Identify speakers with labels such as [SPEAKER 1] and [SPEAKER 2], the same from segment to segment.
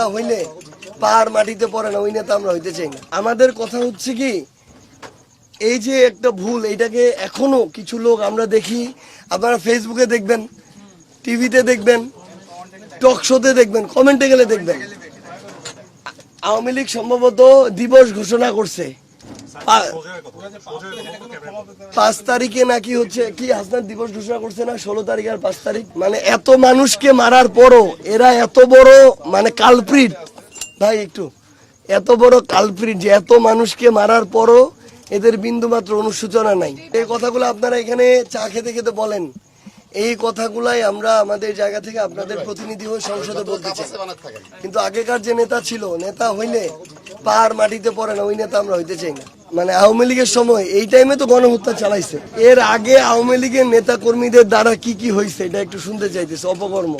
[SPEAKER 1] নেতা হইলে পাহাড় মাটিতে পড়ে না, ওই নেতা আমরা হইতে চাই না। আমাদের কথা হচ্ছে কি, এই যে একটা ভুল এটাকে এখনও কিছু লোক আমরা দেখি, আপনারা ফেসবুকে দেখবেন টিভিতে দেখবেন টক শোতে দেখবেন কমেন্টে গেলে দেখবেন। আওয়ামী লীগ সম্ভবত দিবস ঘোষণা করছে। পাঁচ তারিখে নাকি হচ্ছে কি হাসনার দিবস ঘোষণা করছে না? ষোলো তারিখ আর পাঁচ তারিখ? মানে এত মানুষকে মারার পরও, এরা এত বড় মানে কালপ্রিট। ভাই, একটু। এত বড় কালপ্রিট যে এত মানুষকে মারার পরও এদের বিন্দু মাত্র অনুসূচনা নাই। এই কথাগুলো আপনারা এখানে চা খেতে খেতে বলেন। এই কথাগুলাই আমরা আমাদের জায়গা থেকে আপনাদের প্রতিনিধি হয়ে সংসদে বলতে চাই। কিন্তু আগেকার যে নেতা ছিল, নেতা হইলে পার মাটিতে পড়ে না, ওই নেতা আমরা হইতে চাই না। মানে আওয়ামী লীগের সময়, এই টাইমে তো গণহত্যা চালাইছে। এর আগে আওয়ামী লীগের নেতা কর্মীদের দ্বারা কি কি হয়েছে এটা একটু শুনতে চাইতেছে, অপকর্ম।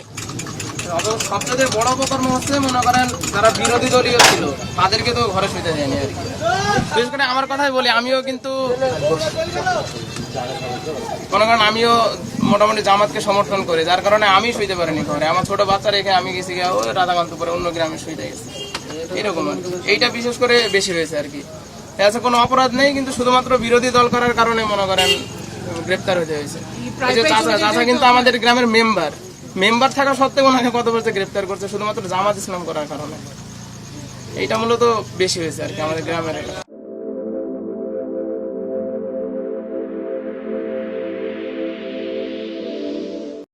[SPEAKER 2] বড় অপকর্ম হচ্ছে, মনে করেন, যারা ছিল, তাদেরকে তো ঘরে দেয়নি আর কি। বিশেষ করে আমার কথাই বলি, আমিও কিন্তু মনে করেন, আমিও মোটামুটি জামাতকে সমর্থন করি, যার কারণে আমি শুইতে পারিনি ঘরে। আমার ছোট বাচ্চা রেখে আমি গেছি গিয়ে রাধাকান্তপুরে অন্য গ্রামে শুইতে গেছি। এরকম এইটা বিশেষ করে বেশি হয়েছে আর কি। আছে কোনো অপরাধ নেই কিন্তু শুধুমাত্র বিরোধী দল করার কারণে মনে করেন গ্রেপ্তার হতে হয়েছে। চাষা কিন্তু আমাদের গ্রামের মেম্বার মেম্বার থাকা সত্ত্বেও ওনাকে কত বছর গ্রেপ্তার করছে শুধুমাত্র জামাত ইসলাম করার কারণে। এইটা মূলত বেশি হয়েছে আর কি আমাদের গ্রামের।